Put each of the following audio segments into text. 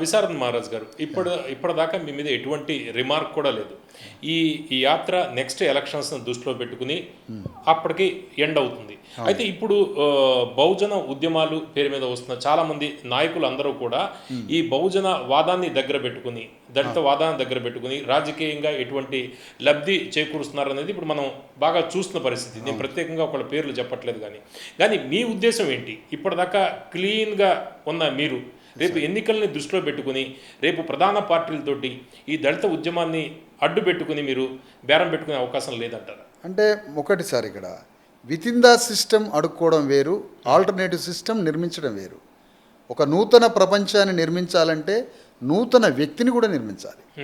విశారద్ మహారాజ్ గారు ఇప్పుడు ఇప్పటిదాకా మీ మీద ఎటువంటి రిమార్క్ కూడా లేదు. ఈ ఈ యాత్ర నెక్స్ట్ ఎలక్షన్స్ దృష్టిలో పెట్టుకుని అప్పటికి ఎండ్ అవుతుంది. అయితే ఇప్పుడు బహుజన ఉద్యమాలు పేరు మీద వస్తున్న చాలా మంది నాయకులు అందరూ కూడా ఈ బహుజన వాదాన్ని దగ్గర పెట్టుకుని దళిత వాదాన్ని దగ్గర పెట్టుకుని రాజకీయంగా ఎటువంటి లబ్ధి చేకూరుస్తున్నారు అనేది ఇప్పుడు మనం బాగా చూస్తున్న పరిస్థితి. నేను ప్రత్యేకంగా ఒకళ్ళ పేర్లు చెప్పట్లేదు కానీ. కానీ మీ ఉద్దేశం ఏంటి? ఇప్పటిదాకా క్లీన్గా ఉన్న మీరు రేపు ఎన్నికల్ని దృష్టిలో పెట్టుకుని రేపు ప్రధాన పార్టీలతోటి ఈ దళిత ఉద్యమాన్ని అడ్డు పెట్టుకుని మీరు బేరం పెట్టుకునే అవకాశం లేదంటారా? అంటే ఒకటి సార్ ఇక్కడ విత్ ఇన్ ద సిస్టమ్ అడుక్కోవడం వేరు ఆల్టర్నేటివ్ సిస్టమ్ నిర్మించడం వేరు. ఒక నూతన ప్రపంచాన్ని నిర్మించాలంటే నూతన వ్యక్తిని కూడా నిర్మించాలి.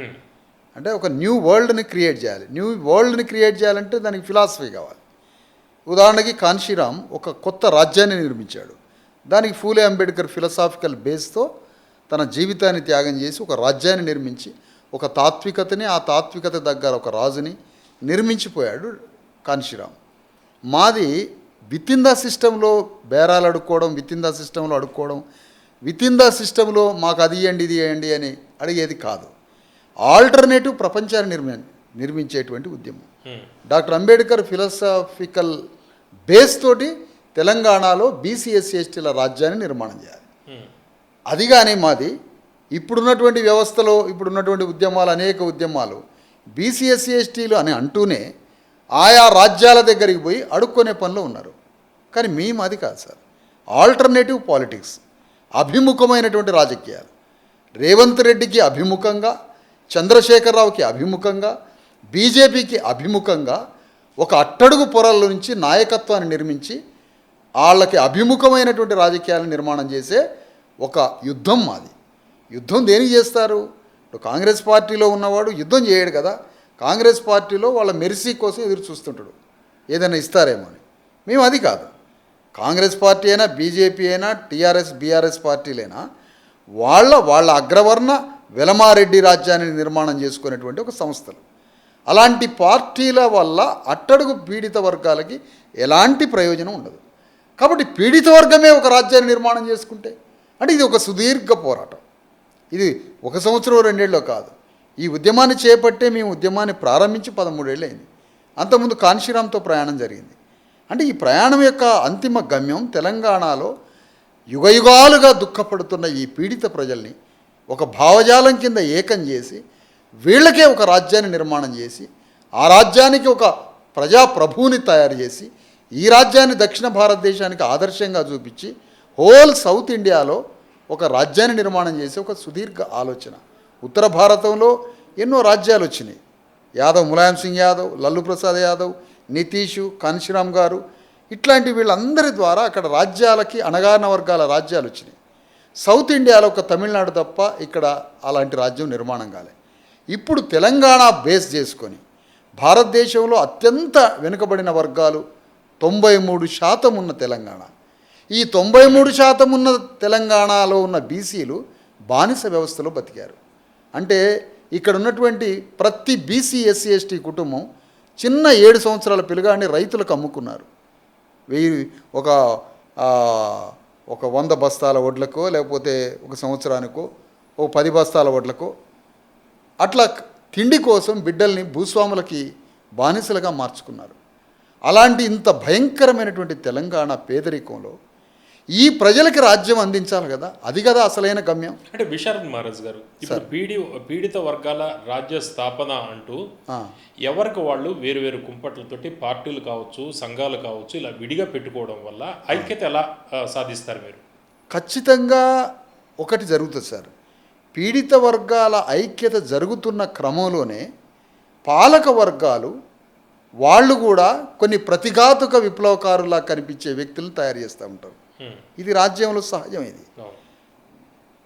అంటే ఒక న్యూ వరల్డ్ని క్రియేట్ చేయాలి. న్యూ వరల్డ్ని క్రియేట్ చేయాలంటే దానికి ఫిలాసఫీ కావాలి. ఉదాహరణకి కాన్షీరామ్ ఒక కొత్త రాజ్యాన్ని నిర్మించాడు. దానికి ఫూలే అంబేద్కర్ ఫిలసాఫికల్ బేస్తో తన జీవితాన్ని త్యాగం చేసి ఒక రాజ్యాన్ని నిర్మించి ఒక తాత్వికతని ఆ తాత్వికత దగ్గర ఒక రాజుని నిర్మించిపోయాడు కాన్షీరామ్. మాది విత్ ఇన్ ద సిస్టంలో బేరాలు అడుక్కోవడం విత్ ఇన్ ద సిస్టంలో అడుక్కోవడం విత్ ఇన్ ద సిస్టంలో మాకు అది ఇవ్వండి ఇది ఇవ్వండి అని అడిగేది కాదు. ఆల్టర్నేటివ్ ప్రపంచాన్ని నిర్మి నిర్మించేటువంటి ఉద్యమం. హ్మ్. డాక్టర్ అంబేద్కర్ ఫిలసాఫికల్ బేస్ తోటి తెలంగాణలో బీసీ ఎస్టీల రాజ్యాన్ని నిర్మాణం చేయాలి. అది కానీ మాది ఇప్పుడున్నటువంటి వ్యవస్థలో ఇప్పుడున్నటువంటి ఉద్యమాలు అనేక ఉద్యమాలు బీసీఎస్సీ ఎస్టీలు అని అంటూనే ఆయా రాజ్యాల దగ్గరికి పోయి అడుక్కునే పనిలో ఉన్నారు. కానీ మేము అది కాదు సార్. ఆల్టర్నేటివ్ పాలిటిక్స్ అభిముఖమైనటువంటి రాజకీయాలు. రేవంత్ రెడ్డికి అభిముఖంగా చంద్రశేఖరరావుకి అభిముఖంగా బీజేపీకి అభిముఖంగా ఒక అట్టడుగు పొరల నుంచి నాయకత్వాన్ని నిర్మించి వాళ్ళకి అభిముఖమైనటువంటి రాజకీయాలను నిర్మాణం చేసే ఒక యుద్ధం మాది. యుద్ధం దేనికి చేస్తారు? ఇప్పుడు కాంగ్రెస్ పార్టీలో ఉన్నవాడు యుద్ధం చేయడు కదా. కాంగ్రెస్ పార్టీలో వాళ్ళ మెరిసీ కోసం ఎదురు చూస్తుంటాడు. ఏదైనా ఇస్తారేమో అని. మేము అది కాదు. కాంగ్రెస్ పార్టీ అయినా బీజేపీ అయినా టీఆర్ఎస్ బీఆర్ఎస్ పార్టీలైనా వాళ్ళ వాళ్ళ అగ్రవర్ణ వెలమారెడ్డి రాజ్యాన్ని నిర్మాణం చేసుకునేటువంటి ఒక సంస్థలు. అలాంటి పార్టీల వల్ల అట్టడుగు పీడిత వర్గాలకి ఎలాంటి ప్రయోజనం ఉండదు. కాబట్టి పీడిత వర్గమే ఒక రాజ్యాన్ని నిర్మాణం చేసుకుంటే అంటే ఇది ఒక సుదీర్ఘ పోరాటం. ఇది ఒక సంవత్సరం రెండేళ్ళు కాదు. ఈ ఉద్యమాన్ని చేపట్టే మేము ఉద్యమాన్ని ప్రారంభించి పదమూడేళ్ళు అయింది అంతకుముందు కాన్షీరామ్తో ప్రయాణం జరిగింది. అంటే ఈ ప్రయాణం యొక్క అంతిమ గమ్యం తెలంగాణలో యుగయుగాలుగా దుఃఖపడుతున్న ఈ పీడిత ప్రజల్ని ఒక భావజాలం కింద ఏకం చేసి వీళ్ళకే ఒక రాజ్యాన్ని నిర్మాణం చేసి ఆ రాజ్యానికి ఒక ప్రజాప్రభువుని తయారు చేసి ఈ రాజ్యాన్ని దక్షిణ భారతదేశానికి ఆదర్శంగా చూపించి హోల్ సౌత్ ఇండియాలో ఒక రాజ్యాన్ని నిర్మాణం చేసే ఒక సుదీర్ఘ ఆలోచన. ఉత్తర భారతంలో ఎన్నో రాజ్యాలు వచ్చినాయి. యాదవ్ ములాయం సింగ్ యాదవ్ లల్లు ప్రసాద్ యాదవ్ నితీషు కాన్షీరామ్ గారు ఇట్లాంటి వీళ్ళందరి ద్వారా అక్కడ రాజ్యాలకి అణగారిన వర్గాల రాజ్యాలు వచ్చినాయి. సౌత్ ఇండియాలో ఒక తమిళనాడు తప్ప ఇక్కడ అలాంటి రాజ్యం నిర్మాణం కాలే. ఇప్పుడు తెలంగాణ బేస్ చేసుకొని భారతదేశంలో అత్యంత వెనుకబడిన వర్గాలు తొంభై మూడు శాతం ఉన్న తెలంగాణ. ఈ తొంభై మూడు శాతం ఉన్న తెలంగాణలో ఉన్న బీసీలు బానిస వ్యవస్థలో బతికారు. అంటే ఇక్కడ ఉన్నటువంటి ప్రతి బీసీ ఎస్సీ ఎస్టీ కుటుంబం చిన్న ఏడు సంవత్సరాల పిల్లగాడిని రైతులకు అమ్ముకున్నారు. వెయ్యి ఒక ఒక వంద బస్తాల వడ్లకో లేకపోతే ఒక సంవత్సరానికో ఓ పది బస్తాల వడ్లకో అట్లా తిండి కోసం బిడ్డల్ని భూస్వాములకి బానిసలుగా మార్చుకున్నారు. అలాంటి ఇంత భయంకరమైనటువంటి తెలంగాణ పేదరికంలో ఈ ప్రజలకి రాజ్యం అందించాలి కదా? అది కదా అసలైన గమ్యం. అంటే విశారద్ మహారాజ్ గారు ఇప్పుడు పీడి పీడిత వర్గాల రాజ్య స్థాపన అంటూ ఎవరికి వాళ్ళు వేరు వేరు కుంపట్లతోటి పార్టీలు కావచ్చు సంఘాలు కావచ్చు ఇలా విడిగా పెట్టుకోవడం వల్ల ఐక్యత ఎలా సాధిస్తారు మీరు? ఖచ్చితంగా ఒకటి జరుగుతుంది సార్. పీడిత వర్గాల ఐక్యత జరుగుతున్న క్రమంలోనే పాలక వర్గాలు వాళ్ళు కూడా కొన్ని ప్రతిఘాతుక విప్లవకారులా కనిపించే వ్యక్తులను తయారు చేస్తూ ఉంటారు. ఇది రాజ్యంలో సహజం ఇది.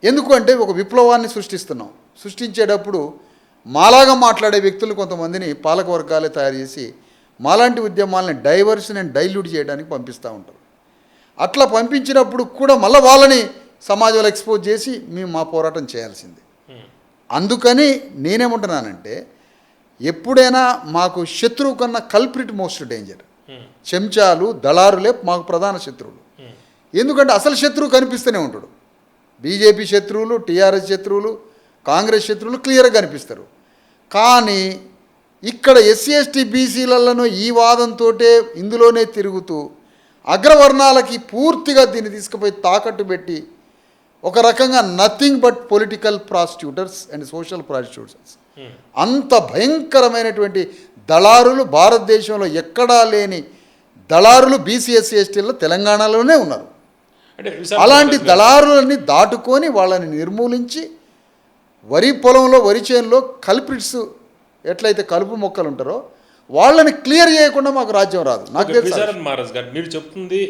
ఎందుకు అంటే ఒక విప్లవాన్ని సృష్టిస్తున్నాం సృష్టించేటప్పుడు మాలాగా మాట్లాడే వ్యక్తులు కొంతమందిని పాలక వర్గాలే తయారు చేసి మాలాంటి ఉద్యమాలని డైవర్షన్ అండ్ డైల్యూట్ చేయడానికి పంపిస్తూ ఉంటారు అట్లా పంపించినప్పుడు కూడా మళ్ళీ వాళ్ళని సమాజంలో ఎక్స్పోజ్ చేసి మేము మా పోరాటం చేయాల్సిందే. అందుకని నేనేమంటున్నానంటే ఎప్పుడైనా మాకు శత్రువు కన్నా కల్ప్రిట్ మోస్ట్ డేంజర్. చెంచాలు దళారులే మాకు ప్రధాన శత్రువులు హ్మ్. ఎందుకంటే అసలు శత్రువు కనిపిస్తూనే ఉంటాడు బీజేపీ శత్రువులు టీఆర్ఎస్ శత్రువులు కాంగ్రెస్ శత్రువులు క్లియర్గా కనిపిస్తారు కానీ ఇక్కడ ఎస్సీ ఎస్టీ బీసీలలో ఈ వాదంతో ఇందులోనే తిరుగుతూ అగ్రవర్ణాలకి పూర్తిగా దీన్ని తీసుకుపోయి తాకట్టు పెట్టి ఒక రకంగా nothing but political prostitutors and social prostitutors um. అంత భయంకరమైనటువంటి దళారులు భారతదేశంలో ఎక్కడా లేని దళారులు బీసీఎస్సీ ఎస్టీల్లో తెలంగాణలోనే ఉన్నారు. అలాంటి దళారులని దాటుకొని వాళ్ళని నిర్మూలించి వరి పొలంలో వరి చేనులో కల్పిట్స్ ఎట్లయితే కలుపు మొక్కలు ఉంటారో వాళ్ళని క్లియర్ చేయకుండా మాకు రాజ్యం రాదు. నాకు తెలుసు మహారాజ్ గారు మీరు చెప్తుంది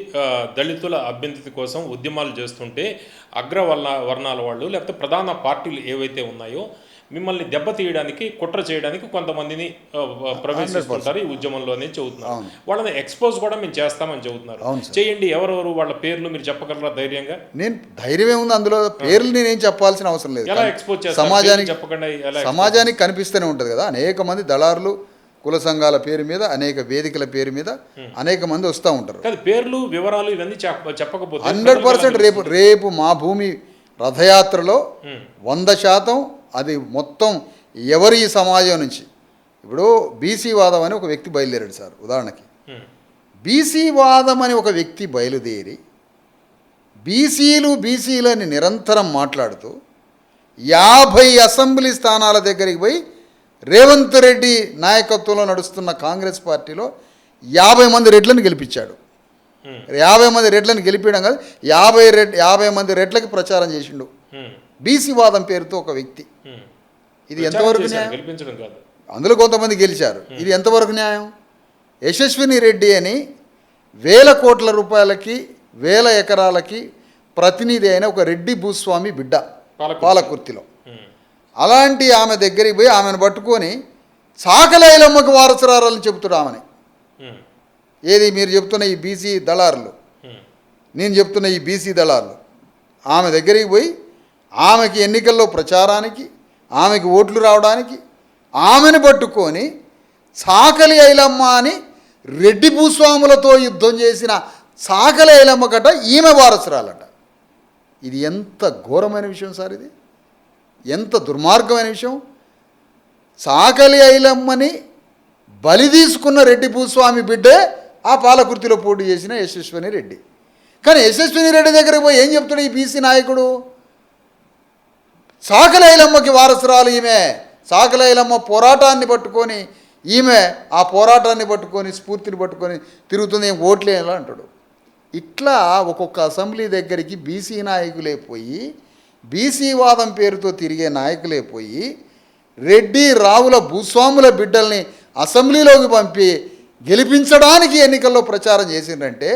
దళితుల అభ్యంతతి కోసం ఉద్యమాలు చేస్తుంటే అగ్ర వర్ణ వర్ణాల వాళ్ళు లేకపోతే ప్రధాన పార్టీలు ఏవైతే ఉన్నాయో మిమ్మల్ని దెబ్బతీయడానికి కుట్ర చేయడానికి కొంతమందిని ప్రవేశిస్తుంటారు ఈ ఉద్యమంలోనే చెబుతున్నారు. వాళ్ళని ఎక్స్పోజ్ కూడా మేము చేస్తామని చెబుతున్నారు. చేయండి ఎవరెవరు వాళ్ళ పేర్లు మీరు చెప్పగలరా ధైర్యంగా? నేను ధైర్యం ఏముంది అందులో. పేర్లు నేనేం చెప్పాల్సిన అవసరం లేదు. ఎలా ఎక్స్పోజ్ సమాజానికి చెప్పకుండా సమాజానికి కనిపిస్తూనే ఉంటుంది కదా. అనేక మంది దళారులు కుల సంఘాల పేరు మీద అనేక వేదికల పేరు మీద అనేక మంది వస్తూ ఉంటారు. పేర్లు వివరాలు ఇవన్నీ చెప్ప- చెప్పకపోతే హండ్రెడ్ పర్సెంట్ రేపు రేపు మా భూమి రథయాత్రలో వంద శాతం అది మొత్తం ఎవరి ఈ సమాజం నుంచి? ఇప్పుడు బీసీ వాదం అని ఒక వ్యక్తి బయలుదేరాడు సార్ ఉదాహరణకి. బీసీ వాదం అని ఒక వ్యక్తి బయలుదేరి బీసీలు బీసీలని నిరంతరం మాట్లాడుతూ యాభై అసెంబ్లీ స్థానాల దగ్గరికి పోయి రేవంత్ రెడ్డి నాయకత్వంలో నడుస్తున్న కాంగ్రెస్ పార్టీలో యాభై మంది రెడ్లను గెలిపించాడు. యాభై మంది రెడ్లను గెలిపించడం కాదు యాభై రెడ్ యాభై మంది రెడ్లకి ప్రచారం చేసిండు. ఉమ్, బీసీ వాదం పేరుతో ఒక వ్యక్తి. ఇది ఎంతవరకు న్యాయం? అందులో కొంతమంది గెలిచారు. ఇది ఎంతవరకు న్యాయం? యశస్విని రెడ్డి అని వేల కోట్ల రూపాయలకి వేల ఎకరాలకి ప్రతినిధి అయిన ఒక రెడ్డి భూస్వామి బిడ్డ పాలకుర్తి. పాలకుర్తిలో. అలాంటి ఆమె దగ్గరికి పోయి ఆమెను పట్టుకొని సాకలైలమ్మకు వారసురాలని చెబుతాడు ఆమెని. ఏది మీరు చెప్తున్న ఈ బీసీ దళారులు? నేను చెప్తున్న ఈ బీసీ దళారులు. ఆమె దగ్గరికి పోయి ఆమెకి ఎన్నికల్లో ప్రచారానికి ఆమెకి ఓట్లు రావడానికి ఆమెను పట్టుకొని చాకలి ఐలమ్మ అని రెడ్డి భూస్వాములతో యుద్ధం చేసిన చాకలి ఐలమ్మ గట ఈమె వారసురాలట. ఇది ఎంత ఘోరమైన విషయం సార్ ఇది? ఎంత దుర్మార్గమైన విషయం? సాకలి ఐలమ్మని బలి తీసుకున్న రెడ్డి భూస్వామి బిడ్డే ఆ పాలకుర్తిలో పోటీ చేసిన యశస్విని రెడ్డి. కానీ యశస్విని రెడ్డి దగ్గరికి పోయి ఏం చెప్తాడు ఈ బీసీ నాయకుడు? సాకలైలమ్మకి వారసురాలు ఈమె. సాకలైలమ్మ పోరాటాన్ని పట్టుకొని ఈమె ఆ పోరాటాన్ని పట్టుకొని స్ఫూర్తిని పట్టుకొని తిరుగుతుంది ఏం ఓట్లే అంటాడు? ఇట్లా ఒక్కొక్క అసెంబ్లీ దగ్గరికి బీసీ నాయకులే పోయి బీసీ వాదం పేరుతో తిరిగే నాయకులే పోయి రెడ్డి రావుల భూస్వాముల బిడ్డల్ని అసెంబ్లీలోకి పంపి గెలిపించడానికి ఎన్నికల్లో ప్రచారం చేసిందంటే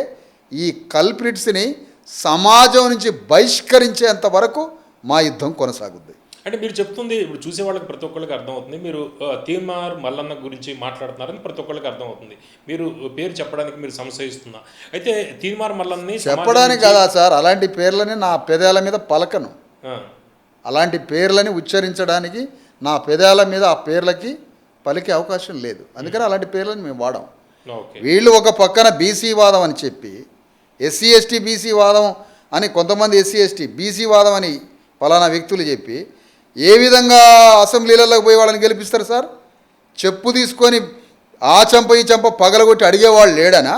ఈ కల్ప్రిట్స్ని సమాజం నుంచి బహిష్కరించేంత వరకు మా యుద్ధం కొనసాగుద్ది. అంటే మీరు చెప్తుంది ఇప్పుడు చూసే వాళ్ళకి ప్రతి ఒక్కరికి అర్థమవుతుంది. మీరు తీన్మార్ మల్లన్న గురించి మాట్లాడుతున్నారని ప్రతి ఒక్కరికి అర్థమవుతుంది. మీరు పేరు చెప్పడానికి మీరు సంశయిస్తున్నా. అయితే తీన్మార్ మల్లన్ని చెప్పడానికి కదా సార్? అలాంటి పేర్లని నా పెదాల మీద పలకను. అలాంటి పేర్లని ఉచ్చరించడానికి నా పెదాల మీద ఆ పేర్లకి పలికే అవకాశం లేదు. అందుకని అలాంటి పేర్లని మేము వాడాం వీళ్ళు ఒక పక్కన బీసీ వాదం అని చెప్పి ఎస్సీ ఎస్టీ బీసీ వాదం అని కొంతమంది ఎస్సీ ఎస్టీ బీసీ వాదం అని ఫలానా వ్యక్తులు చెప్పి ఏ విధంగా అసెంబ్లీలలోకి పోయి వాళ్ళని గెలిపిస్తారు సార్? చెప్పు తీసుకొని ఆ చంప ఈ చంప పగలగొట్టి అడిగేవాళ్ళు లేడనా?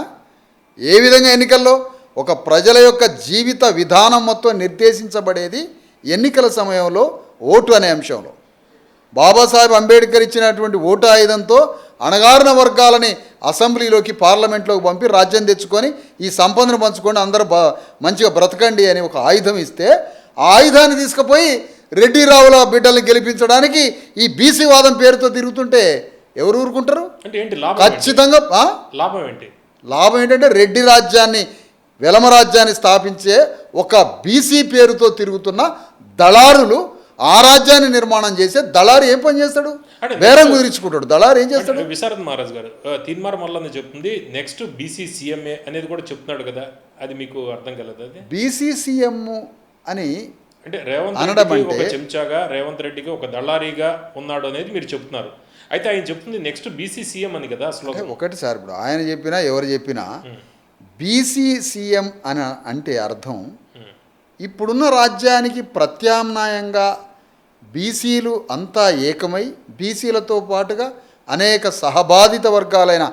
ఏ విధంగా ఎన్నికల్లో? ఒక ప్రజల యొక్క జీవిత విధానం మొత్తం నిర్దేశించబడేది ఎన్నికల సమయంలో ఓటు అనే అంశంలో. బాబాసాహెబ్ అంబేద్కర్ ఇచ్చినటువంటి ఓటు ఆయుధంతో అణగారిన వర్గాలని అసెంబ్లీలోకి పార్లమెంట్లోకి పంపి రాజ్యం తెచ్చుకొని ఈ సంపదను పంచుకొని అందరూ మంచిగా బ్రతకండి అని ఒక ఆయుధం ఇస్తే ఆయుధాన్ని తీసుకుపోయి రెడ్డి రావుల బిడ్డల్ని గెలిపించడానికి ఈ బీసీ వాదం పేరుతో తిరుగుతుంటే ఎవరు ఊరుకుంటారు? ఖచ్చితంగా? లాభం ఏంటి? లాభం ఏంటంటే రెడ్డి రాజ్యాన్ని వెలమ రాజ్యాన్ని స్థాపించే ఒక బీసీ పేరుతో తిరుగుతున్న దళారులు ఆ రాజ్యాన్ని నిర్మాణం చేసే దళారు ఏం పని చేస్తాడు? బేరం కుదిరించుకుంటాడు. దళారు ఏం చేస్తాడు? విశారద్ మహారాజ్ గారు తీన్మార్ మల్లన్న చెప్తుంది నెక్స్ట్ బీసీ సీఎంఏ అనేది కూడా చెప్తున్నాడు కదా. అది మీకు అర్థం కలదు అది? బీసీసీఎం అని అంటే రేవంత్ రెడ్డికి ఒక చెంచాగా రేవంత్ రెడ్డికి ఒక దళారీగా ఉన్నాడు అనేది మీరు చెప్తున్నారు. అయితే ఆయన చెప్తుంది నెక్స్ట్ బీసీ సీఎం అని కదా అసలు ఒకటి సార్ ఇప్పుడు ఆయన చెప్పినా ఎవరు చెప్పినా బీసీ సీఎం అని అంటే అర్థం ఇప్పుడున్న రాజ్యానికి ప్రత్యామ్నాయంగా బీసీలు అంతా ఏకమై బీసీలతో పాటుగా అనేక సహబాధిత వర్గాలైన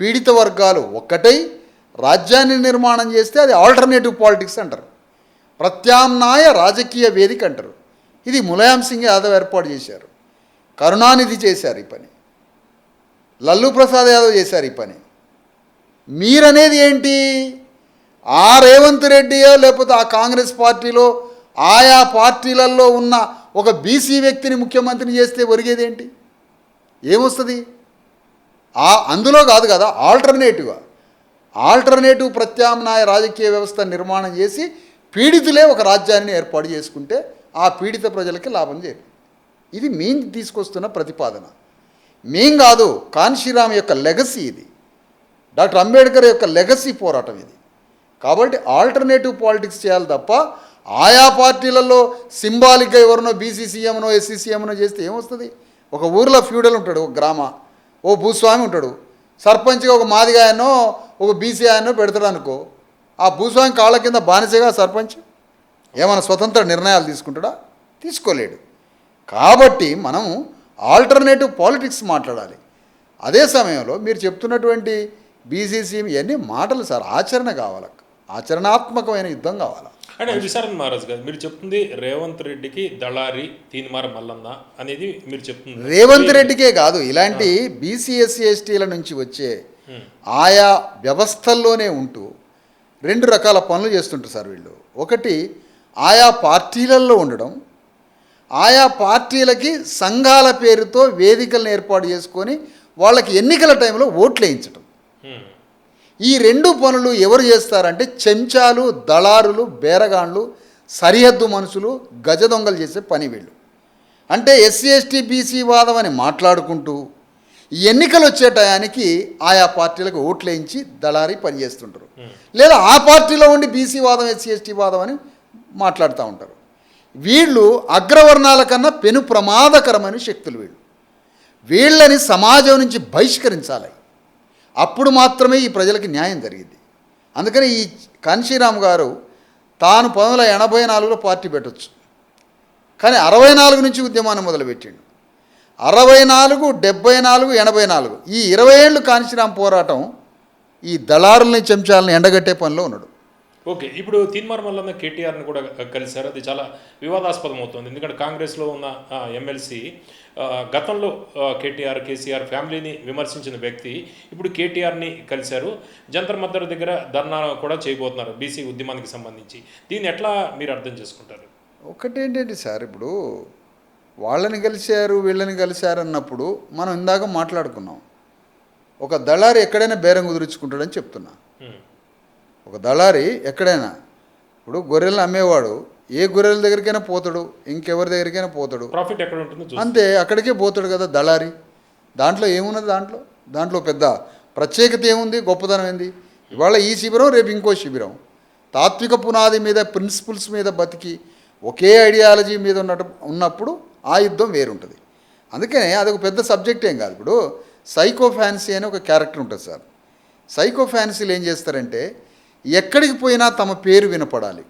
పీడిత వర్గాలు ఒక్కటై రాజ్యాన్ని నిర్మాణం చేస్తే అది ఆల్టర్నేటివ్ పాలిటిక్స్ అంటారు. ప్రత్యామ్నాయ రాజకీయ వేదిక అంటారు. ఇది ములాయం సింగ్ యాదవ్ ఏర్పాటు చేశారు. కరుణానిధి చేశారు ఈ పని. లల్లు ప్రసాద్ యాదవ్ చేశారు ఈ పని. మీరనేది ఏంటి? ఆ రేవంత్ రెడ్డియో లేకపోతే ఆ కాంగ్రెస్ పార్టీలో ఆయా పార్టీలలో ఉన్న ఒక బీసీ వ్యక్తిని ముఖ్యమంత్రిని చేస్తే ఒరిగేది ఏంటి? ఏమొస్తుంది? ఆ అందులో కాదు కదా ఆల్టర్నేటివ్గా. ఆల్టర్నేటివ్ ప్రత్యామ్నాయ రాజకీయ వ్యవస్థ నిర్మాణం చేసి పీడితులే ఒక రాజ్యాన్ని ఏర్పాటు చేసుకుంటే ఆ పీడిత ప్రజలకి లాభం చేరు. ఇది మేం తీసుకొస్తున్న ప్రతిపాదన. మేం కాదు కాన్షీరామ్ యొక్క లెగసీ ఇది. డాక్టర్ అంబేద్కర్ యొక్క లెగసీ పోరాటం ఇది. కాబట్టి ఆల్టర్నేటివ్ పాలిటిక్స్ చేయాలి తప్ప ఆయా పార్టీలలో సింబాలిక్గా ఎవరినో బీసీసీఎంనో ఎస్సీసీఎంనో చేస్తే ఏమొస్తుంది? ఒక ఊర్లో ఫ్యూడల్ ఉంటాడు ఒక గ్రామ. ఓ భూస్వామి ఉంటాడు. సర్పంచ్గా ఒక మాదిగా ఆయనో ఒక బీసీ ఆయనో పెడతాడు అనుకో. ఆ భూస్వామి కాళ్ళ కింద బానిసగా సర్పంచ్? ఏమైనా స్వతంత్ర నిర్ణయాలు తీసుకుంటాడా? తీసుకోలేడు. కాబట్టి మనం ఆల్టర్నేటివ్ పాలిటిక్స్ మాట్లాడాలి. అదే సమయంలో మీరు చెప్తున్నటువంటి బీసీసీ ఇవన్నీ మాటలు సార్. ఆచరణ కావాలి. ఆచరణాత్మకమైన యుద్ధం కావాలి? అంటే విశారన్ మహారాజ్ గారు మీరు చెప్తుంది రేవంత్ రెడ్డికి దళారి తీన్మార మల్లన్న అనేది మీరు చెప్తుంది. రేవంత్ రెడ్డికే కాదు ఇలాంటి బీసీ ఎస్సీ ఎస్టీల నుంచి వచ్చే ఆయా వ్యవస్థల్లోనే ఉంటూ రెండు రకాల పనులు చేస్తుంటారు సార్ వీళ్ళు. ఒకటి ఆయా పార్టీలలో ఉండడం. ఆయా పార్టీలకి సంఘాల పేరుతో వేదికలను ఏర్పాటు చేసుకొని వాళ్ళకి ఎన్నికల టైంలో ఓట్లు వేయించడం ఈ రెండు పనులు ఎవరు చేస్తారంటే చెంచాలు దళారులు బేరగాండ్లు సరిహద్దు మనుషులు గజ దొంగలు చేసే పని వీళ్ళు. అంటే ఎస్సీ ఎస్టీ బీసీ వాదం అని మాట్లాడుకుంటూ ఎన్నికలు వచ్చే టయానికి ఆయా పార్టీలకు ఓట్లు వేయించి దళారి పనిచేస్తుంటారు లేదా ఆ పార్టీలో ఉండి బీసీ వాదం ఎస్సీ ఎస్టీ వాదం అని మాట్లాడుతూ ఉంటారు. వీళ్ళు అగ్రవర్ణాల కన్నా పెను ప్రమాదకరమైన శక్తులు వీళ్ళు. వీళ్ళని సమాజం నుంచి బహిష్కరించాలి. అప్పుడు మాత్రమే ఈ ప్రజలకి న్యాయం జరిగింది. అందుకని ఈ కాన్షీరామ్ గారు తాను పంతొమ్మిది వందల ఎనభై నాలుగులో పార్టీ పెట్టొచ్చు. కానీ అరవై నాలుగు నుంచి ఉద్యమాన్ని మొదలుపెట్టిండు. అరవై నాలుగు డెబ్బై నాలుగు ఎనభై నాలుగు. ఈ ఇరవై ఏళ్ళు కాన్షీరామ్ పోరాటం ఈ దళారుల్ని చెంచాలని ఎండగట్టే పనిలో ఉన్నాడు. ఓకే ఇప్పుడు తీన్మార్ మల్లన్న కేటీఆర్ని కూడా కలిశారు. అది చాలా వివాదాస్పదం అవుతుంది ఎందుకంటే కాంగ్రెస్లో ఉన్న ఎమ్మెల్సీ గతంలో కేటీఆర్ కేసీఆర్ ఫ్యామిలీని విమర్శించిన వ్యక్తి ఇప్పుడు కేటీఆర్ని కలిశారు. జంతర్ మద్దర్ దగ్గర ధర్నా కూడా చేయబోతున్నారు బీసీ ఉద్యమానికి సంబంధించి. దీన్ని ఎట్లా మీరు అర్థం చేసుకుంటారు? ఒకటేంటంటే సార్ ఇప్పుడు వాళ్ళని కలిశారు వీళ్ళని కలిశారు అన్నప్పుడు మనం ఇందాక మాట్లాడుకున్నాం. ఒక దళారి ఎక్కడైనా బేరం కుదుర్చుకుంటాడని చెప్తున్నా. ఒక దళారి ఎక్కడైనా ఇప్పుడు గొర్రెలను అమ్మేవాడు ఏ గొర్రెల దగ్గరికైనా పోతాడు ఇంకెవరి దగ్గరికైనా పోతాడు. ప్రాఫిట్ ఎక్కడ ఉంటుందో అంతే అక్కడికే పోతాడు కదా దళారి. దాంట్లో ఏమున్నది దాంట్లో? దాంట్లో పెద్ద ప్రత్యేకత ఏముంది? గొప్పతనం ఏంది? ఇవాళ ఈ శిబిరం రేపు ఇంకో శిబిరం. తాత్విక పునాది మీద ప్రిన్సిపల్స్ మీద బతికి ఒకే ఐడియాలజీ మీద ఉన్నట్టు ఉన్నప్పుడు ఆ యుద్ధం వేరుంటుంది. అందుకనే అదొక పెద్ద సబ్జెక్ట్ ఏం కాదు. ఇప్పుడు సైకో ఫ్యాన్సీ అని ఒక క్యారెక్టర్ ఉంటుంది సార్. సైకో ఫ్యాన్సీలు ఏం చేస్తారంటే ఎక్కడికి పోయినా తమ పేరు వినపడాలి.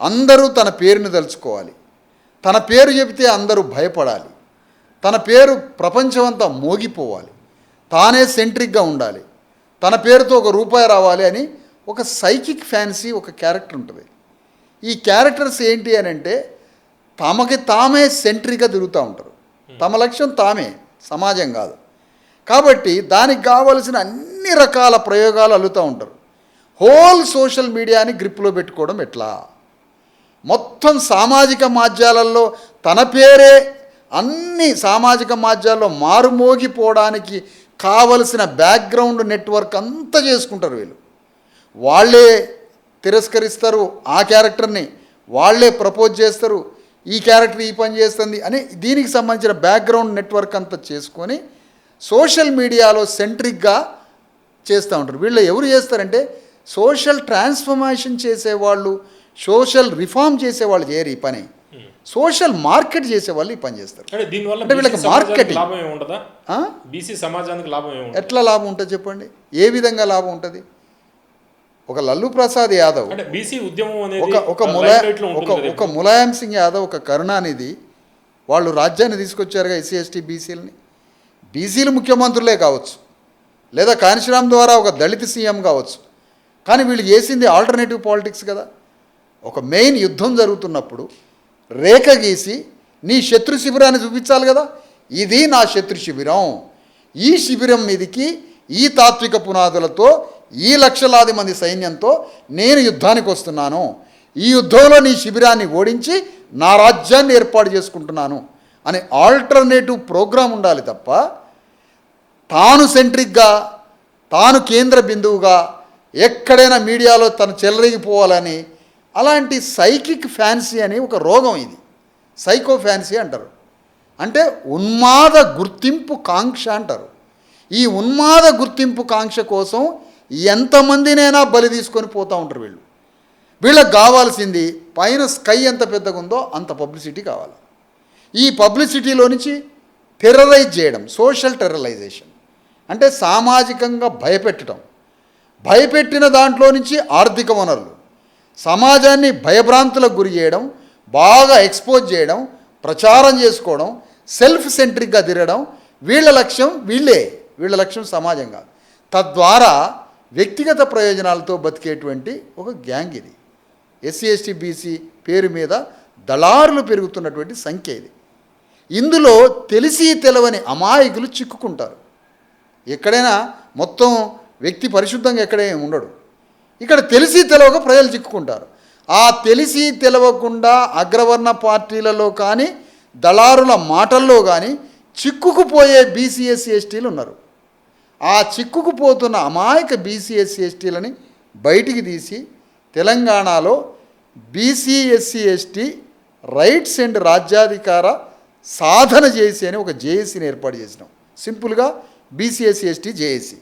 అందరూ తన పేరుని తలుచుకోవాలి. తన పేరు చెబితే అందరూ భయపడాలి. తన పేరు ప్రపంచమంతా మోగిపోవాలి. తానే సెంట్రిక్గా ఉండాలి. తన పేరుతో ఒక రూపాయి రావాలి అని ఒక సైకిక్ ఫ్యాన్సీ ఒక క్యారెక్టర్ ఉంటుంది. ఈ క్యారెక్టర్స్ ఏంటి అని అంటే తమకి తామే సెంట్రిక్గా తిరుగుతూ ఉంటారు. తమ లక్ష్యం తామే సమాజం కాదు. కాబట్టి దానికి కావలసిన అన్ని రకాల ప్రయోగాలు అల్లుతూ ఉంటారు. హోల్ సోషల్ మీడియాని గ్రిప్లో పెట్టుకోవడం ఎట్లా? మొత్తం సామాజిక మాధ్యాలలో తన పేరే అన్ని సామాజిక మాధ్యాల్లో మారుమోగిపోవడానికి కావలసిన బ్యాక్గ్రౌండ్ నెట్వర్క్ అంతా చేసుకుంటారు వీళ్ళు. వాళ్ళే తిరస్కరిస్తారు ఆ క్యారెక్టర్ని వాళ్ళే ప్రపోజ్ చేస్తారు ఈ క్యారెక్టర్ ఈ పని చేస్తుంది అని దీనికి సంబంధించిన బ్యాక్గ్రౌండ్ నెట్వర్క్ అంతా చేసుకొని సోషల్ మీడియాలో సెంట్రిక్గా చేస్తూ ఉంటారు. వీళ్ళు ఎవరు చేస్తారంటే సోషల్ ట్రాన్స్ఫర్మేషన్ చేసేవాళ్ళు సోషల్ రిఫార్మ్ చేసేవాళ్ళు చేయరు ఈ పని. సోషల్ మార్కెట్ చేసేవాళ్ళు ఈ పని చేస్తారు. అంటే వీళ్ళకి marketing. లాభం? బీసీ సమాజానికి ఎట్లా లాభం ఉంటుంది చెప్పండి? ఏ విధంగా లాభం ఉంటుంది? ఒక లల్లు ప్రసాద్ యాదవ్ బీసీ ఉద్యమం ఒక ఒక ఆ, ములాయ limelight లో ఒక ఒక ములాయం సింగ్ యాదవ్ ఒక కరుణానిధి వాళ్ళు రాజ్యాన్ని తీసుకొచ్చారుగా ఎస్సీ ఎస్టీ బీసీలని. బీసీలు ముఖ్యమంత్రులే కావచ్చు. లేదా కాంశీరామ్ ద్వారా ఒక దళిత సీఎం కావచ్చు. కానీ వీళ్ళు చేసింది ఆల్టర్నేటివ్ పాలిటిక్స్ కదా. ఒక మెయిన్ యుద్ధం జరుగుతున్నప్పుడు రేఖ గీసి నీ శత్రు శిబిరాన్ని చూపించాలి కదా. ఇది నా శత్రు శిబిరం. ఈ శిబిరం మీదికి ఈ తాత్విక పునాదులతో ఈ లక్షలాది మంది సైన్యంతో నేను యుద్ధానికి వస్తున్నాను. ఈ యుద్ధంలో నీ శిబిరాన్ని ఓడించి నా రాజ్యాన్ని ఏర్పాటు చేసుకుంటున్నాను అనే ఆల్టర్నేటివ్ ప్రోగ్రాం ఉండాలి తప్ప తాను సెంట్రిక్గా తాను కేంద్ర బిందువుగా ఎక్కడైనా మీడియాలో తను చెలరిగిపోవాలని అలాంటి సైకిక్ ఫ్యాన్సీ అని ఒక రోగం ఇది. సైకో ఫ్యాన్సీ అంటారు. అంటే ఉన్మాద గుర్తింపు కాంక్ష అంటారు. ఈ ఉన్మాద గుర్తింపు కాంక్ష కోసం ఎంతమందినైనా బలి తీసుకొని పోతూ ఉంటారు వీళ్ళు? వీళ్ళకి కావాల్సింది పైన స్కై ఎంత పెద్దగా ఉందో అంత పబ్లిసిటీ కావాలి. ఈ పబ్లిసిటీలో నుంచి టెర్రరైజ్ చేయడం సోషల్ టెర్రలైజేషన్ అంటే సామాజికంగా భయపెట్టడం. భయపెట్టిన దాంట్లో నుంచి ఆర్థిక వనరులు. సమాజాన్ని భయభ్రాంతులకు గురి చేయడం బాగా ఎక్స్పోజ్ చేయడం ప్రచారం చేసుకోవడం సెల్ఫ్ సెంట్రిక్గా తిరగడం వీళ్ళ లక్ష్యం వీళ్ళే. వీళ్ళ లక్ష్యం సమాజం కాదు. తద్వారా వ్యక్తిగత ప్రయోజనాలతో బతికేటువంటి ఒక గ్యాంగ్ ఇది. ఎస్సీ ఎస్టీ బీసీ పేరు మీద దళారులు పెరుగుతున్నటువంటి సంఖ్య ఇది. ఇందులో తెలిసి తెలవని అమాయకులు చిక్కుకుంటారు. ఎక్కడైనా మొత్తం వ్యక్తి పరిశుద్ధంగా ఎక్కడే ఉండడు. ఇక్కడ తెలిసి తెలవక ప్రజలు చిక్కుకుంటారు. ఆ తెలిసి తెలవకుండా అగ్రవర్ణ పార్టీలలో కానీ దళారుల మాటల్లో కానీ చిక్కుకుపోయే బీసీఎస్సీ ఎస్టీలు ఉన్నారు. ఆ చిక్కుకుపోతున్న అమాయక బీసీఎస్సీ ఎస్టీలని బయటికి తీసి తెలంగాణలో BC SC ST rights and రాజ్యాధికార సాధన చేసి అని ఒక జేఏసీని ఏర్పాటు చేసినాం. సింపుల్గా బీసీఎస్సీ ఎస్టీ జేఏసీ.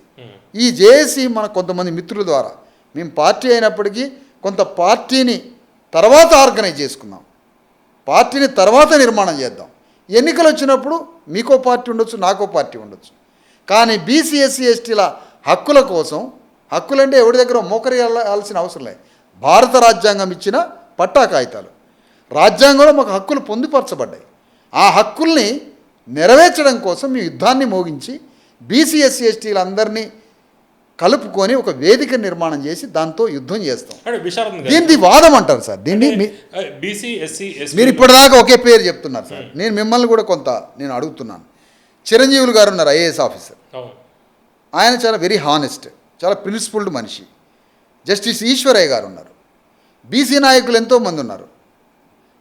ఈ జేఏసీ మన కొంతమంది మిత్రుల ద్వారా మేము పార్టీ అయినప్పటికీ కొంత పార్టీని తర్వాత ఆర్గనైజ్ చేసుకున్నాం. పార్టీని తర్వాత నిర్మాణం చేద్దాం. ఎన్నికలు వచ్చినప్పుడు మీకో పార్టీ ఉండొచ్చు నాకో పార్టీ ఉండొచ్చు. కానీ బీసీ ఎస్సీ ఎస్టీల హక్కుల కోసం హక్కులంటే ఎవరి దగ్గర మోకరియాల్సిన అవసరం లేదు భారత రాజ్యాంగం ఇచ్చిన పట్టా కాగితాలు. రాజ్యాంగంలో మాకు హక్కులు పొందుపరచబడ్డాయి. ఆ హక్కుల్ని నెరవేర్చడం కోసం మీ యుద్ధాన్ని మోగించి బీసీ ఎస్సీ ఎస్టీలందరినీ కలుపుకొని ఒక వేదిక నిర్మాణం చేసి దాంతో యుద్ధం చేస్తాం. దీనిది వాదం అంటారు సార్. దీన్ని మీరు ఇప్పటిదాకా ఒకే పేరు చెప్తున్నారు సార్. నేను మిమ్మల్ని కూడా కొంత నేను అడుగుతున్నాను. చిరంజీవులు గారు ఉన్నారు ఐఏఎస్ ఆఫీసర్. ఆయన చాలా వెరీ హానెస్ట్ చాలా ప్రిన్సిపుల్డ్ మనిషి. జస్టిస్ ఈశ్వరయ్య గారు ఉన్నారు. బీసీ నాయకులు ఎంతోమంది ఉన్నారు.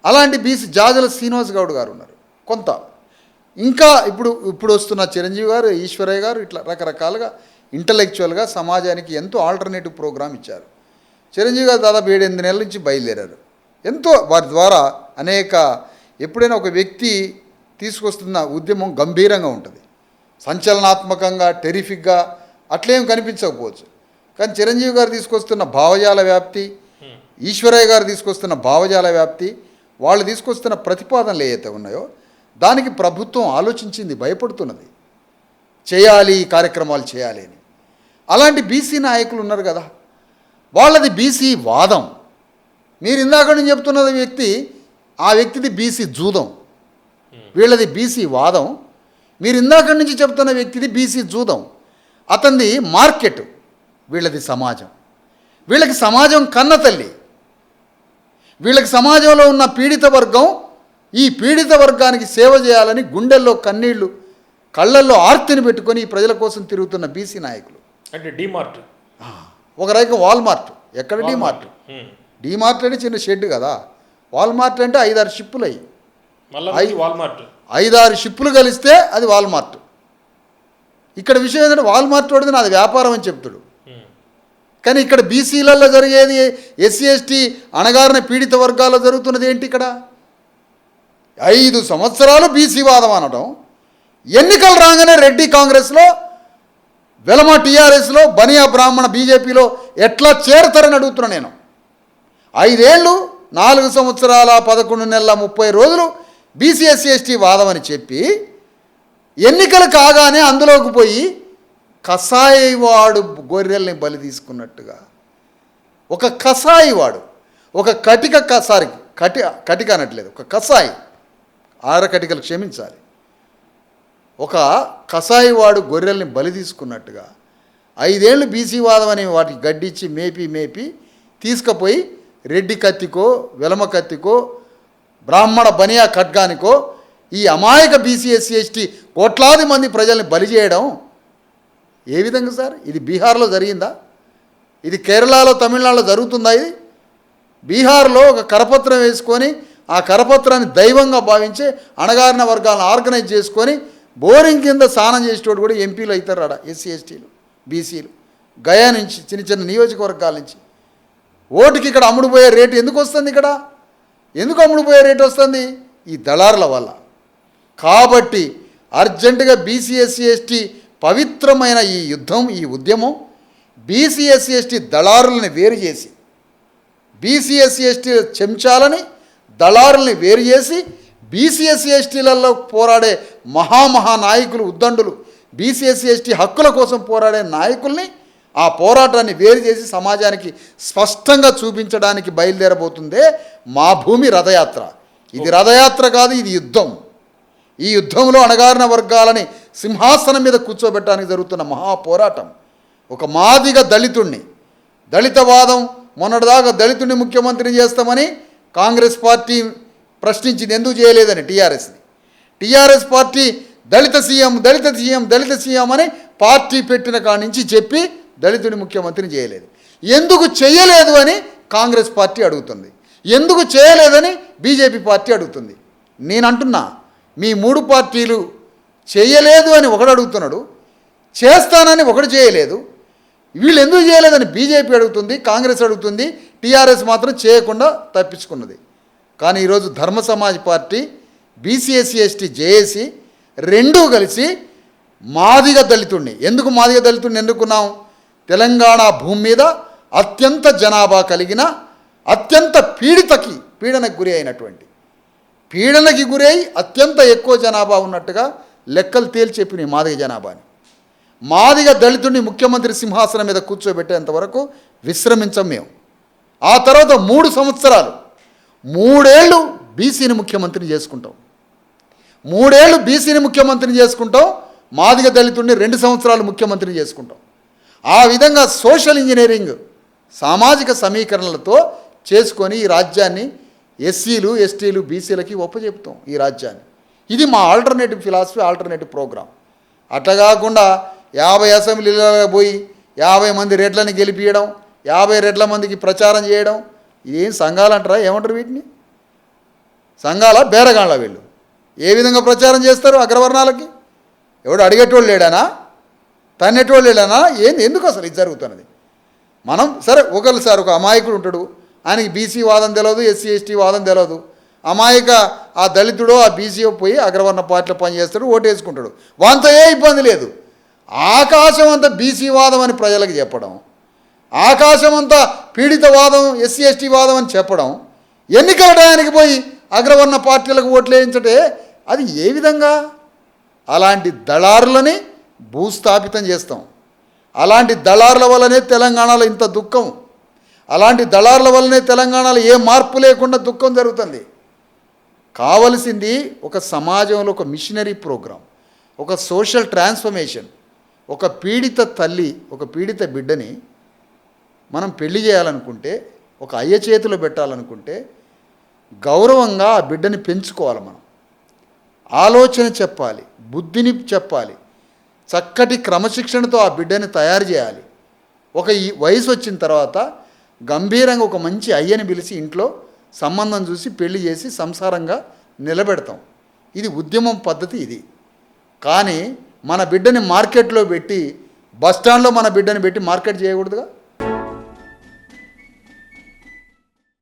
అలాంటి బీసీ జాజల శ్రీనివాస్ గౌడ్ గారు ఉన్నారు. కొంత. ఇంకా ఇప్పుడు ఇప్పుడు వస్తున్న చిరంజీవి గారు ఈశ్వరయ్య గారు ఇట్లా రకరకాలుగా ఇంటలెక్చువల్గా సమాజానికి ఎంతో ఆల్టర్నేటివ్ ప్రోగ్రామ్ ఇచ్చారు. చిరంజీవి గారు దాదాపు ఏడెనిమిది నెలల నుంచి బయలుదేరారు. ఎంతో వారి ద్వారా అనేక ఎప్పుడైనా ఒక వ్యక్తి తీసుకొస్తున్న ఉద్యమం గంభీరంగా ఉంటుంది. సంచలనాత్మకంగా టెరిఫిక్గా అట్లేం కనిపించకపోవచ్చు. కానీ చిరంజీవి గారు తీసుకొస్తున్న భావజాల వ్యాప్తి ఈశ్వరయ్య గారు తీసుకొస్తున్న భావజాల వ్యాప్తి వాళ్ళు తీసుకొస్తున్న ప్రతిపాదనలు ఏవైతే ఉన్నాయో దానికి ప్రభుత్వం ఆలోచించింది భయపడుతున్నది. చేయాలి ఈ కార్యక్రమాలు చేయాలి అని. అలాంటి బీసీ నాయకులు ఉన్నారు కదా. వాళ్ళది బీసీ వాదం. మీరు ఇందాక నుంచి చెప్తున్నది వ్యక్తి ఆ వ్యక్తిది బీసీ జూదం. వీళ్ళది బీసీ వాదం. మీరు ఇందాక నుంచి చెప్తున్న వ్యక్తిది బీసీ జూదం. అతనిది మార్కెట్ వీళ్ళది సమాజం. వీళ్ళకి సమాజం కన్న తల్లి. వీళ్ళకి సమాజంలో ఉన్న పీడిత వర్గం ఈ పీడిత వర్గానికి సేవ చేయాలని గుండెల్లో కన్నీళ్ళు కళ్ళల్లో ఆర్తిని పెట్టుకొని ఈ ప్రజల కోసం తిరుగుతున్న బీసీ నాయకులు. అంటే డిమార్ట్. ఒక రకం వాల్మార్ట్. ఎక్కడ డీమార్ట్? డీమార్ట్ అంటే చిన్న షెడ్ కదా. వాల్మార్ట్ అంటే ఐదారు షిప్పులు అయ్యి వాల్మార్ట్ ఐదారు షిప్పులు కలిస్తే అది వాల్మార్ట్ ఇక్కడ విషయం ఏంటంటే వాల్మార్ట్ వాడిది నాది వ్యాపారం అని చెప్తాడు. కానీ ఇక్కడ బీసీలలో జరిగేది ఎస్సీ ఎస్టీ అణగారిన పీడిత వర్గాల్లో జరుగుతున్నది ఏంటి ఇక్కడ? ఐదు సంవత్సరాలు బీసీ వాదం అనడం ఎన్నికలు రాగానే రెడ్డి కాంగ్రెస్లో వెలమ టీఆర్ఎస్లో బనియా బ్రాహ్మణ బీజేపీలో ఎట్లా చేరతారని అడుగుతున్నా నేను. ఐదేళ్ళు నాలుగు సంవత్సరాల పదకొండు నెలల ముప్పై రోజులు బీసీఎస్సీ ఎస్టీ వాదం అని చెప్పి ఎన్నికలు కాగానే అందులోకి పోయి కసాయివాడు గొర్రెల్ని బలి తీసుకున్నట్టుగా. ఒక కసాయివాడు ఒక కటిక క- సారీ కటి కటిక అనట్లేదు ఒక కసాయి ఆర కటికలు క్షమించాలి. ఒక కసాయివాడు గొర్రెల్ని బలి తీసుకున్నట్టుగా ఐదేళ్ళు బీసీ వాదం అనే వాటికి గడ్డిచ్చి మేపి మేపి తీసుకుపోయి రెడ్డి కత్తికో వెలమ కత్తికో బ్రాహ్మణ బనియా ఖడ్గానికో ఈ అమాయక బీసీ ఎస్సీ ఎస్టీ కోట్లాది మంది ప్రజల్ని బలి చేయడం ఏ విధంగా సార్? ఇది బీహార్లో జరిగిందా? ఇది కేరళలో తమిళనాడులో జరుగుతుందా ఇది? బీహార్లో ఒక కరపత్రం వేసుకొని ఆ కరపత్రాన్ని దైవంగా భావించి అణగారిన వర్గాలను ఆర్గనైజ్ చేసుకొని బోరింగ్ కింద స్నానం చేసేటోడు కూడా ఎంపీలు అవుతారు ఆడ ఎస్సీ ఎస్టీలు బీసీలు. గయా నుంచి చిన్న చిన్న నియోజకవర్గాల నుంచి. ఓటుకి ఇక్కడ అమ్ముడుపోయే రేటు ఎందుకు వస్తుంది ఇక్కడ? ఎందుకు అమ్ముడుపోయే రేటు వస్తుంది? ఈ దళారుల వల్ల. కాబట్టి అర్జెంటుగా బీసీఎస్సీ ఎస్టీ పవిత్రమైన ఈ యుద్ధం ఈ ఉద్యమం బీసీఎస్సీ ఎస్టీ దళారులని వేరు చేసి బీసీఎస్సీ ఎస్టీ చెంచాలని దళారుల్ని వేరు చేసి బీసీఎస్సీ ఎస్టీలలో పోరాడే మహామహానాయకులు ఉద్దండులు బీసీఎస్సీ ఎస్టీ హక్కుల కోసం పోరాడే నాయకుల్ని ఆ పోరాటాన్ని వేరు చేసి సమాజానికి స్పష్టంగా చూపించడానికి బయలుదేరబోతుందే మా భూమి రథయాత్ర. ఇది రథయాత్ర కాదు ఇది యుద్ధం. ఈ యుద్ధంలో అణగారిన వర్గాలని సింహాసనం మీద కూర్చోబెట్టడానికి జరుగుతున్న మహాపోరాటం. ఒక మాదిగ దళితుణ్ణి. దళితవాదం మొన్నటిదాకా దళితుడిని ముఖ్యమంత్రిని చేస్తామని కాంగ్రెస్ పార్టీ ప్రశ్నించింది. ఎందుకు చేయలేదని టీఆర్ఎస్ని. టీఆర్ఎస్ పార్టీ దళిత సీఎం దళిత సీఎం దళిత సీఎం అని పార్టీ పెట్టిన కాడి నుంచి చెప్పి దళితుడిని ముఖ్యమంత్రిని చేయలేదు. ఎందుకు చేయలేదు అని కాంగ్రెస్ పార్టీ అడుగుతుంది. ఎందుకు చేయలేదని బీజేపీ పార్టీ అడుగుతుంది. నేను అంటున్నా మీ మూడు పార్టీలు చేయలేదు అని ఒకడు అడుగుతున్నాడు చేస్తానని ఒకడు చేయలేదు. వీళ్ళు ఎందుకు చేయలేదని బీజేపీ అడుగుతుంది కాంగ్రెస్ అడుగుతుంది టీఆర్ఎస్ మాత్రం చేయకుండా తప్పించుకున్నది. కానీ ఈరోజు Dharma Samaj party BC SC ST JAC రెండూ కలిసి మాదిగ దళితుడిని ఎందుకు మాదిగ దళితుడిని ఎన్నుకున్నాం తెలంగాణ భూమి మీద అత్యంత జనాభా కలిగిన అత్యంత పీడితకి పీడనకు గురి అయినటువంటి. పీడనకి గురై అత్యంత ఎక్కువ జనాభా ఉన్నట్టుగా లెక్కలు తేల్చి చెప్పినాయి మాదిగ జనాభాని. మాదిగ దళితుడిని ముఖ్యమంత్రి సింహాసనం మీద కూర్చోబెట్టేంత వరకు విశ్రమించం మేము. ఆ తర్వాత మూడు సంవత్సరాలు మూడేళ్ళు బీసీని ముఖ్యమంత్రిని చేసుకుంటాం. మూడేళ్ళు బీసీని ముఖ్యమంత్రిని చేసుకుంటాం మాదిగ దళితుడిని రెండు సంవత్సరాలు ముఖ్యమంత్రిని చేసుకుంటాం. ఆ విధంగా సోషల్ ఇంజనీరింగ్ సామాజిక సమీకరణలతో చేసుకొని ఈ రాజ్యాన్ని ఎస్సీలు ఎస్టీలు బీసీలకి ఒప్పచెపుతాం ఈ రాజ్యాన్ని. ఇది మా ఆల్టర్నేటివ్ ఫిలాసఫీ ఆల్టర్నేటివ్ ప్రోగ్రాం అట్లా కాకుండా యాభై అసెంబ్లీలో పోయి యాభై మంది రెడ్లను గెలిపించడం యాభై రెడ్ల మందికి ప్రచారం చేయడం ఇదేం సంఘాలు అంటారా? ఏమంటారు వీటిని? సంఘాల? బేరగాళ్ళ వీళ్ళు. ఏ విధంగా ప్రచారం చేస్తారు అగ్రవర్ణాలకి? ఎవడు అడిగేటోళ్ళు లేడానా? తన్నేటోళ్ళు ఏంది? ఎందుకు అసలు ఇది జరుగుతున్నది? మనం సరే ఒకరు సార్ ఒక అమాయకుడు ఉంటాడు. ఆయనకి బీసీ వాదం తెలియదు ఎస్సీ ఎస్టీ వాదం తెలియదు అమాయక ఆ దళితుడో ఆ బీసీఓ పోయి అగ్రవర్ణ పార్టీలో పనిచేస్తాడు ఓటు వేసుకుంటాడు వాంతో ఏ ఇబ్బంది లేదు. ఆకాశం అంతా బీసీ వాదం అని ప్రజలకు చెప్పడం ఆకాశం అంతా పీడిత వాదం ఎస్సీ ఎస్టీ వాదం అని చెప్పడం ఎన్నికల టయానికి పోయి అగ్రవర్ణ పార్టీలకు ఓట్లు వేయించటే అది ఏ విధంగా? అలాంటి దళారులని భూస్థాపితం చేస్తాం. అలాంటి దళారుల వల్లనే తెలంగాణలో ఇంత దుఃఖం. అలాంటి దళారుల వల్లనే తెలంగాణలో ఏ మార్పు లేకుండా దుఃఖం జరుగుతుంది. కావలసింది ఒక సమాజంలో ఒక మిషనరీ ప్రోగ్రాం ఒక సోషల్ ట్రాన్స్ఫర్మేషన్ ఒక పీడిత తల్లి ఒక పీడిత బిడ్డని మనం పెళ్ళి చేయాలనుకుంటే ఒక అయ్య చేతిలో పెట్టాలనుకుంటే గౌరవంగా ఆ బిడ్డని పెంచుకోవాలి మనం. ఆలోచన చెప్పాలి బుద్ధిని చెప్పాలి చక్కటి క్రమశిక్షణతో ఆ బిడ్డని తయారు చేయాలి. ఒక ఈ వయసు వచ్చిన తర్వాత గంభీరంగా ఒక మంచి అయ్యని పిలిచి ఇంట్లో సంబంధం చూసి పెళ్ళి చేసి సంసారంగా నిలబెడతాం. ఇది ఉద్యమం పద్ధతి ఇది. కానీ మన బిడ్డని మార్కెట్లో పెట్టి బస్ స్టాండ్లో మన బిడ్డని పెట్టి మార్కెట్ చేయకూడదుగా?